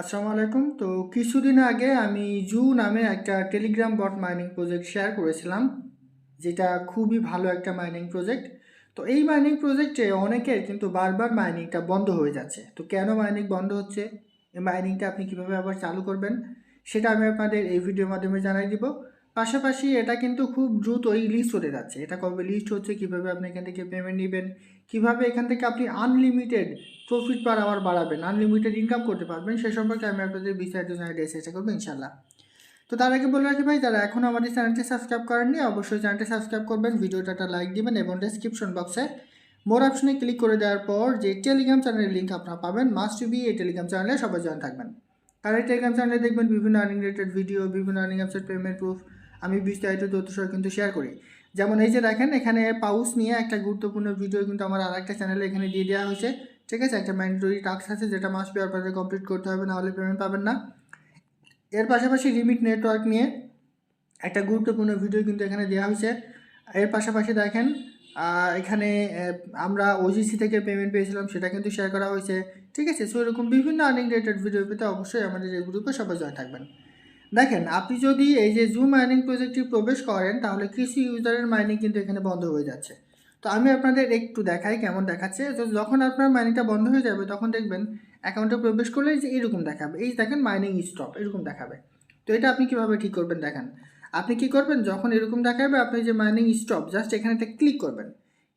আসসালামু আলাইকুম তো কিছুদিন আগে আমি জু নামে একটা Telegram bot mining project share করেছিলাম, যেটা খুবই ভালো একটা মাইনিং প্রজেক্ট তো এই মাইনিং প্রজেক্টে অনেকের কিন্তু বারবার মাইনিংটা বন্ধ হয়ে যাচ্ছে। তো কেন মাইনিং বন্ধ হচ্ছে? এই মাইনিংটা আপনি কীভাবে আবার চালু করবেন? সেটা আমি আপনাদের এই ভিডিওর মাধ্যমে জানাই দিব। পাশাপাশি এটা কিন্তু খুব দ্রুতই লিস্ট হতে যাচ্ছে। এটা কবে লিস্ট হচ্ছে, কীভাবে আপনি এখান থেকে পেমেন্ট নেবেন, কীভাবে এখান থেকে আপনি আনলিমিটেড প্রফিট পার আওয়ার বাড়াবেন আনলিমিটেড ইনকাম করতে পারবেন, সে সম্পর্কে আমি আপনাদের বিস্তারিত জানাতে চেষ্টা করব ইনশাল্লাহ তো তার আগে বলে রাখি ভাই, যারা এখন আমাদের চ্যানেলটি সাবস্ক্রাইব করেননি, অবশ্যই চ্যানেলটি সাবস্ক্রাইব করবেন, ভিডিওটা একটা লাইক দিবেন এবং ডেসক্রিপশন বক্সে মোর অপশনে ক্লিক করে দেওয়ার পর যে টেলিগ্রাম চ্যানেলের লিঙ্ক আপনারা পাবেন মাস্ট বি এই টেলিগ্রাম চ্যানেলে সবাই জয়েন থাকবেন। কারণ এই টেলিগ্রাম চ্যানেলে দেখবেন বিভিন্ন আর্নিং রিলেটেড ভিডিও বিভিন্ন আর্নিং অ্যাপসের পেমেন্ট প্রুফ আমি বিস্তারিত তথ্য সহ কিন্তু শেয়ার করি। যেমন এই যে দেখেন, এখানে পাউস নিয়ে একটা গুরুত্বপূর্ণ ভিডিও কিন্তু আমার আর একটা চ্যানেলে এখানে দিয়ে দেওয়া হয়েছে। ঠিক আছে? একটা ম্যান্ডেটরি টাস্ক আছে যেটা মাস্ট বি আপনাদের কমপ্লিট করতে হবে নাহলে পেমেন্ট পাবেন না। এর পাশাপাশি লিমিট নেটওয়ার্ক নিয়ে একটা গুরুত্বপূর্ণ ভিডিও কিন্তু এখানে দেওয়া হয়েছে। এর পাশাপাশি দেখেন এখানে আমরা ওজিসি থেকে পেমেন্ট পেয়েছিলাম, সেটা কিন্তু শেয়ার করা হয়েছে। ঠিক আছে? সো এরকম বিভিন্ন আর্নিং রিলেটেড ভিডিও পেতে অবশ্যই আমাদের এই গ্রুপে সবাই জয়েন থাকবেন। দেখেন, আপনি যদি এই যে জুম মাইনিং প্রজেক্টটি প্রবেশ করেন, তাহলে কিছু ইউজারের মাইনিং কিন্তু এখানে বন্ধ হয়ে যাচ্ছে। তো আমি আপনাদের একটু দেখাই কেমন দেখাচ্ছে। তো যখন আপনার মাইনিংটা বন্ধ হয়ে যাবে, তখন দেখবেন অ্যাকাউন্টে প্রবেশ করলে যে এরকম দেখাবে। এই দেখেন মাইনিং স্টপ এরকম দেখাবে। তো এটা আপনি কীভাবে ঠিক করবেন দেখেন। আপনি কি করবেন, যখন এরকম দেখাবে, আপনি যে মাইনিং স্টপ জাস্ট এখানে একটা ক্লিক করবেন।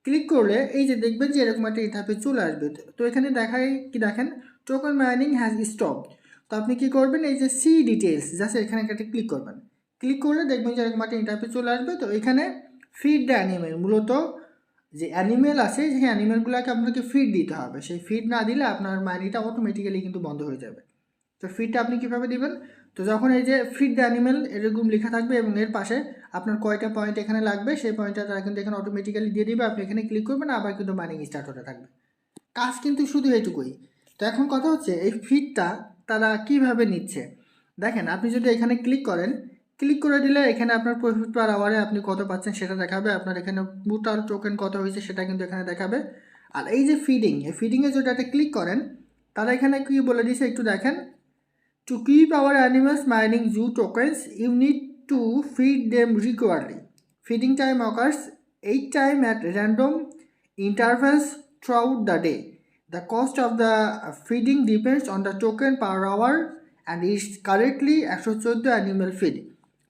ক্লিক করলে এই যে দেখবেন যে এরকম একটা ইন্টারফেস চলে আসবে। তো এখানে দেখায় কি দেখেন টোকন মাইনিং হ্যাজ স্টপ তো আপনি কি করবেন? এই যে সি ডিটেলস জাস্ট এখানে একটা ক্লিক করবেন। ক্লিক করলে দেখবেন যে এরকম একটা ইন্টারফেস চলে আসবে। তো এখানে ফিড দ্য অ্যানিমেল মূলত যে অ্যানিমেল আছে, সেই অ্যানিমেলগুলোকে আপনাকে ফিড দিতে হবে। সেই ফিড না দিলে আপনার মাইনিটা অটোমেটিক্যালি কিন্তু বন্ধ হয়ে যাবে। তো ফিডটা আপনি কীভাবে দিবেন? তো যখন এই যে ফিড দ্য অ্যানিমেল এরকম লেখা থাকবে এবং এর পাশে আপনার কয়টা পয়েন্ট এখানে লাগবে, সেই পয়েন্টটা তারা কিন্তু এখানে অটোমেটিক্যালি দিয়ে দিবে। আপনি এখানে ক্লিক করবেন, আবার কিন্তু মাইনিং স্টার্ট হতে থাকবে। কাজ কিন্তু শুধু এটুকুই। তো এখন কথা হচ্ছে, এই ফিডটা তারা কীভাবে নিচ্ছে? দেখেন, আপনি যদি এখানে ক্লিক করেন ক্লিক করে দিলে এখানে আপনার প্রফিট পার আওয়ারে আপনি কত পাচ্ছেন সেটা দেখাবে। আপনার এখানে টোটাল টোকেন কত হয়েছে সেটা কিন্তু এখানে দেখাবে। আর এই যে ফিডিং এই ফিডিংয়ে যদি একটা ক্লিক করেন, তারা এখানে কি বলে দিয়েছে একটু দেখেন। To keep our animals mining zoo tokens you need to feed them regularly feeding time occurs eight time at random intervals throughout the day. The cost of the feeding depends on the token per hour and is currently একশো চোদ্দ animal feed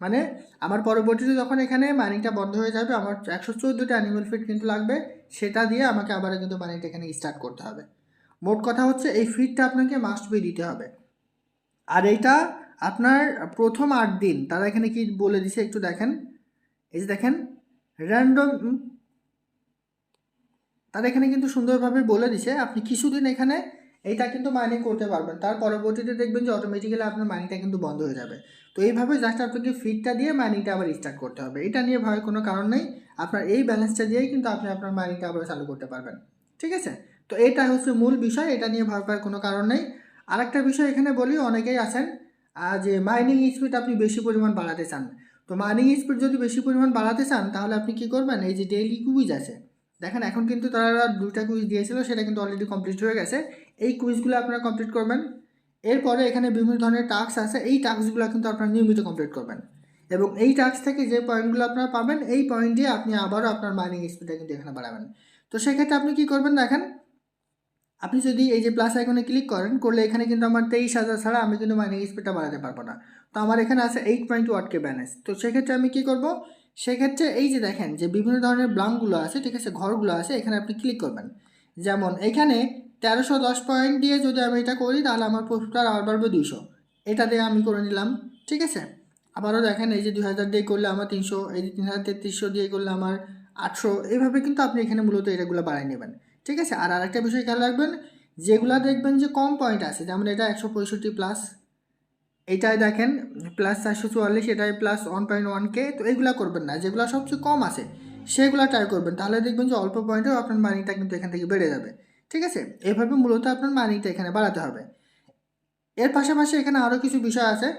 মানে আমার পরবর্তীতে যখন এখানে মাইনিংটা বন্ধ হয়ে যাবে, আমার একশো চোদ্দোটা অ্যানিমেল ফিড কিন্তু লাগবে, সেটা দিয়ে আমাকে আবার কিন্তু মাইনিংটা এখানে স্টার্ট করতে হবে। মোট কথা হচ্ছে এই ফিডটা আপনাকে মাস্ট বি দিতে হবে। আর এইটা আপনার প্রথম আট দিন, তারা এখানে কি বলে দিছে একটু দেখেন। এই যে দেখেন র্যান্ডম তারা এখানে কিন্তু সুন্দরভাবে বলে দিছে, আপনি কিছুদিন এখানে এইটা কিন্তু মাইনিং করতে পারবেন। তার পরবর্তীতে দেখবেন যে অটোমেটিক্যালি আপনার মাইনিংটা কিন্তু বন্ধ হয়ে যাবে। তো এইভাবে জাস্ট আপনাকে ফিডটা দিয়ে মাইনিংটা আবার স্টার্ট করতে হবে। এটা নিয়ে ভয়ের কোনো কারণ নেই। আপনার এই ব্যালেন্সটা দিয়েই কিন্তু আপনি আপনার মাইনিংটা আবার চালু করতে পারবেন। ঠিক আছে? তো এটা হচ্ছে মূল বিষয়, এটা নিয়ে ভয় পাওয়ার কোনো কারণ নেই। আরেকটা বিষয় এখানে বলি, অনেকেই আছেন যে মাইনিং স্পিড আপনি বেশি পরিমাণ বাড়াতে চান। তো মাইনিং স্পিড যদি বেশি পরিমাণ বাড়াতে চান, তাহলে আপনি কি করবেন? এই যে ডেইলি কুইজ আছে দেখেন, এখন কিন্তু তারা দুইটা কুইজ দিয়েছিল, সেটা কিন্তু অলরেডি কমপ্লিট হয়ে গেছে। এই কুইজগুলো আপনারা কমপ্লিট করবেন। এরপরে এখানে বিভিন্ন ধরনের টাস্ক আছে, এই টাস্কগুলো কিন্তু আপনারা নিয়মিত কমপ্লিট করবেন। এবং এই টাস্ক থেকে যে পয়েন্টগুলো আপনারা পাবেন, এই পয়েন্ট দিয়ে আপনি আবারও আপনার মাইনিং স্পিডটা কিন্তু এখানে বাড়াবেন। তো সেক্ষেত্রে আপনি কি করবেন দেখেন, আপনি যদি এই যে প্লাস আইকনে ক্লিক করেন, করলে এখানে কিন্তু আমার তেইশ হাজার ছাড়া আমি কিন্তু মাইনিং স্পিডটা বাড়াতে পারব না। তো আমার এখানে আছে এইট পয়েন্ট ওয়াটকে ব্যালেন্স তো সেক্ষেত্রে আমি কি করব সেক্ষেত্রে এই যে দেখেন যে বিভিন্ন ধরনের ব্লাঙ্কগুলো আছে, ঠিক আছে, ঘরগুলো আছে, এখানে আপনি ক্লিক করবেন। যেমন এখানে তেরোশো দশ পয়েন্ট দিয়ে যদি আমি এটা করি, তাহলে আমার প্রফিটটা আর বাড়বে দুইশো। এটা দিয়ে আমি করে নিলাম, ঠিক আছে? আবারও দেখেন এই যে দুই হাজার দিয়ে করলে আমার তিনশো, এই যে তিন হাজার তেত্রিশশো দিয়ে করলে আমার আটশো। এইভাবে কিন্তু আপনি এখানে মূলত এটাগুলো বাড়াই নেবেন, ঠিক আছে? আর আরেকটা বিষয় খেয়াল রাখবেন, যেগুলো দেখবেন যে কম পয়েন্ট আছে, যেমন এটা একশো পঁয়ষট্টি প্লাস এইটায় দেখেন প্লাস চারশো চুয়াল্লিশ এটায় plus one point one K তো এইগুলো করবেন না। যেগুলো সবচেয়ে কম আছে, সেগুলো ট্রাই করবেন। তাহলে দেখবেন যে অল্প পয়েন্টেও আপনার মানিটা কিন্তু এখান থেকে বেড়ে যাবে। ঠিক আছে? এভাবে মূলত আপনার মানিটা এখানে বাড়াতে হবে। এর পাশাপাশি এখানে আরও কিছু বিষয় আছে।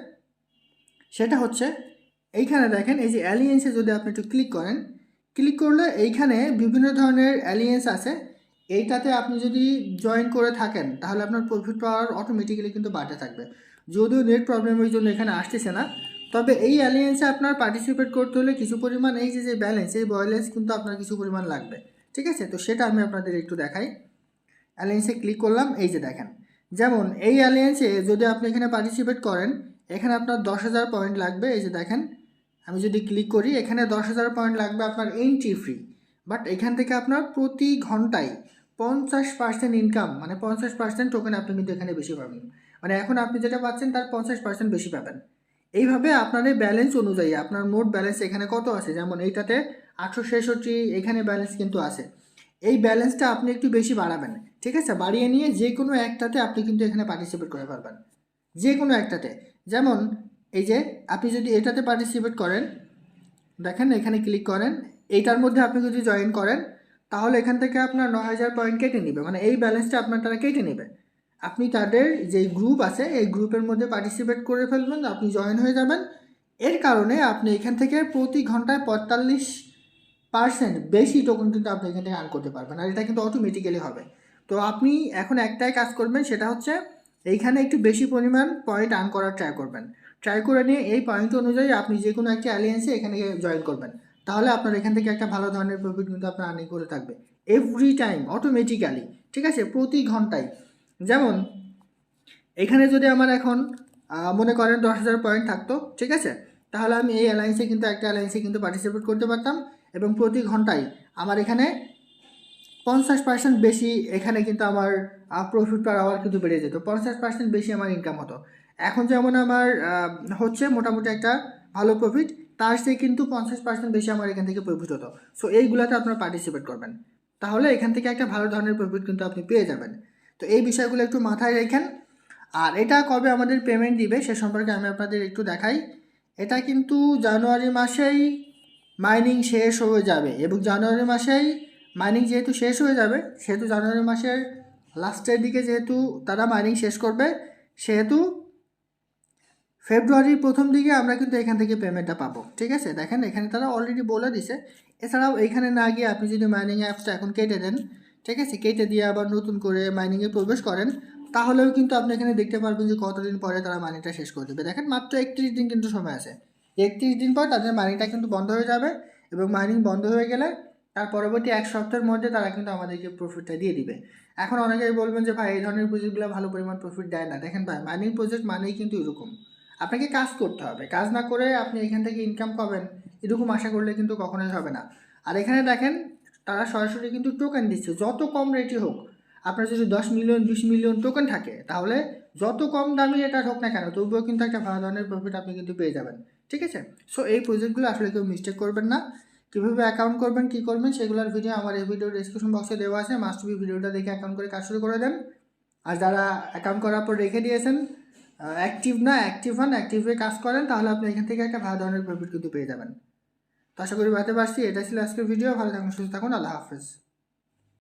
সেটা হচ্ছে, এইখানে দেখেন, এই যে অ্যালিয়েন্সে যদি আপনি একটু ক্লিক করেন ক্লিক করলে এইখানে বিভিন্ন ধরনের অ্যালিয়েন্স আছে। এইটাতে আপনি যদি জয়েন করে থাকেন, তাহলে আপনার প্রফিট পাওয়ার অটোমেটিক্যালি কিন্তু বাড়তে থাকবে। যদিও নেট প্রবলেমের জন্য এখানে আসতেছে না, তবে এই অ্যালিয়েন্সে আপনার পার্টিসিপেট করতে হলে কিছু পরিমাণ এই যে যে ব্যালেন্স এই ব্যালেন্স কিন্তু আপনার কিছু পরিমাণ লাগবে। ঠিক আছে? তো সেটা আমি আপনাদের একটু দেখাই। অ্যালিয়েন্সে ক্লিক করলাম, এই যে দেখেন। যেমন, এই অ্যালিয়েন্সে যদি আপনি এখানে পার্টিসিপেট করেন, এখানে আপনার দশ হাজার পয়েন্ট লাগবে, এই যে দেখেন। আমি যদি ক্লিক করি, এখানে দশ হাজার পয়েন্ট লাগবে আপনার এন্ট্রি ফ্রি বাট এখান থেকে আপনার প্রতি ঘন্টায় পঞ্চাশ পার্সেন্ট ইনকাম মানে পঞ্চাশ পার্সেন্ট টোকেন আপনি কিন্তু এখানে বেশি পাবেন। মানে এখন আপনি যেটা পাচ্ছেন তার পঞ্চাশ পার্সেন্ট বেশি পাবেন। এইভাবে আপনার এই ব্যালেন্স অনুযায়ী আপনার মোট ব্যালেন্স এখানে কত আছে? যেমন এইটাতে আটশো ছেষট্টি, এখানে ব্যালেন্স কিন্তু আছে। এই ব্যালেন্সটা আপনি একটু বেশি বাড়াবেন, ঠিক আছে? বাড়িয়ে নিয়ে যে কোনো একটাতে আপনি কিন্তু এখানে পার্টিসিপেট করে পারবেন। যে কোনো একটাতে। যেমন এই যে, আপনি যদি এটাতে পার্টিসিপেট করেন, দেখেন এখানে ক্লিক করেন এইটার মধ্যে আপনি যদি জয়েন করেন, তাহলে এখান থেকে আপনার ন হাজার পয়েন্ট কেটে নেবে। মানে এই ব্যালেন্সটা আপনার তারা কেটে নেবে। আপনি তাদের যে গ্রুপ আছে, এই গ্রুপের মধ্যে পার্টিসিপেট করে ফেলবেন, আপনি জয়েন হয়ে যাবেন। এর কারণে আপনি এখান থেকে প্রতি ঘন্টায় পঁয়তাল্লিশ পার্সেন্ট বেশি টোকেন কিন্তু আপনি এখান থেকে আর্ন করতে পারবেন। আর এটা কিন্তু অটোমেটিক্যালি হবে। তো আপনি এখন একটাই কাজ করবেন, সেটা হচ্ছে এইখানে একটু বেশি পরিমাণ পয়েন্ট আর্ন করার ট্রাই করবেন। ট্রাই করে নিয়ে এই পয়েন্ট অনুযায়ী আপনি যে কোনো একটি অ্যালিয়েন্সে এখানে জয়েন করবেন। তাহলে আপনার এখান থেকে একটা ভালো ধরনের প্রফিট কিন্তু আপনার আর্নিং করে থাকবে। এভরি টাইম অটোমেটিক্যালি ঠিক আছে? প্রতি ঘন্টায়। যেমন, এখানে যদি আমার এখন মনে করেন দশ হাজার পয়েন্ট থাকতো, ঠিক আছে? তাহলে আমি এই অ্যালায়েন্সে কিন্তু, একটা অ্যালায়েন্সে কিন্তু পার্টিসিপেট করতে পারতাম এবং প্রতি ঘন্টায় আমার এখানে পঞ্চাশ পার্সেন্ট বেশি এখানে কিন্তু আমার প্রফিট পার আওয়ার কিন্তু বেড়ে যেত। পঞ্চাশ পার্সেন্ট বেশি আমার ইনকাম হতো। এখন যেমন আমার হচ্ছে মোটামুটি একটা ভালো প্রফিট তার চেয়ে কিন্তু পঞ্চাশ পার্সেন্ট বেশি আমার এখান থেকে প্রফিট হতো। সো এইগুলোতে আপনারা পার্টিসিপেট করবেন। তাহলে এখান থেকে একটা ভালো ধরনের প্রফিট কিন্তু আপনি পেয়ে যাবেন। তো এই বিষয়গুলো একটু মাথায় রেখেন। আর এটা কবে আমাদের পেমেন্ট দিবে সে সম্পর্কে আমি আপনাদের একটু দেখাই। এটা কিন্তু জানুয়ারি মাসেই মাইনিং শেষ হয়ে যাবে এবং জানুয়ারি মাসেই মাইনিং যেহেতু শেষ হয়ে যাবে, সেহেতু জানুয়ারি মাসের লাস্টের দিকে যেহেতু তারা মাইনিং শেষ করবে, সেহেতু ফেব্রুয়ারির প্রথম দিকে আমরা কিন্তু এখান থেকে পেমেন্টটা পাবো, ঠিক আছে? দেখেন, এখানে তারা অলরেডি বলে দিছে। এছাড়াও এখানে না গিয়ে আপনি যদি মাইনিং অ্যাপসটা এখন কেটে দেন, ঠিক আছে? কেটে দিয়ে আবার নতুন করে মাইনিংয়ে প্রবেশ করেন, তাহলেও কিন্তু আপনি এখানে দেখতে পারবেন যে কতদিন পরে তারা মানিটা শেষ করে দেবে। দেখেন, মাত্র একত্রিশ দিন কিন্তু সময় আছে। একত্রিশ দিন পর তাদের মানিটা কিন্তু বন্ধ হয়ে যাবে এবং মাইনিং বন্ধ হয়ে গেলে তার পরবর্তী এক সপ্তাহের মধ্যে তারা কিন্তু আমাদেরকে প্রফিটটা দিয়ে দিবে। এখন অনেকেই বলবেন যে, ভাই, এই ধরনের প্রজেক্টগুলো ভালো পরিমাণ প্রফিট দেয় না। দেখেন ভাই মাইনিং প্রজেক্ট মানেই কিন্তু এরকম। আপনাকে কাজ করতে হবে। কাজ না করে আপনি এখান থেকে ইনকাম পাবেন, এরকম আশা করলে কিন্তু কখনোই হবে না। আর এখানে দেখেন, তারা সরাসরি কিন্তু টোকেন দিচ্ছে। যত কম রেটই হোক, আপনার যদি দশ মিলিয়ন বিশ মিলিয়ন টোকেন থাকে, তাহলে যত কম দামি এটা হোক না কেন, তবুও কিন্তু একটা ভালো ধরনের প্রফিট আপনি কিন্তু পেয়ে যাবেন। ঠিক আছে? সো এই প্রজেক্টগুলো আসলে কেউ মিস্টেক করবেন না। কীভাবে অ্যাকাউন্ট করবেন, কী করবেন, সেগুলোর ভিডিও আমার এই ভিডিও ডিসক্রিপশন বক্সে দেওয়া আছে। মাস্ট বি ভিডিওটা দেখে অ্যাকাউন্ট করে কাজ শুরু করে দেন। আর যারা অ্যাকাউন্ট করার পর রেখে দিয়েছেন অ্যাক্টিভ না অ্যাক্টিভ হন অ্যাক্টিভ হয়ে কাজ করেন, তাহলে আপনি এখান থেকে একটা ভালো ধরনের প্রফিট কিন্তু পেয়ে যাবেন। তো আশা করি বাড়তে পারছি এটা ছিল আজকের ভিডিও ভালো থাকুন, সুস্থ থাকুন, আল্লাহ হাফেজ।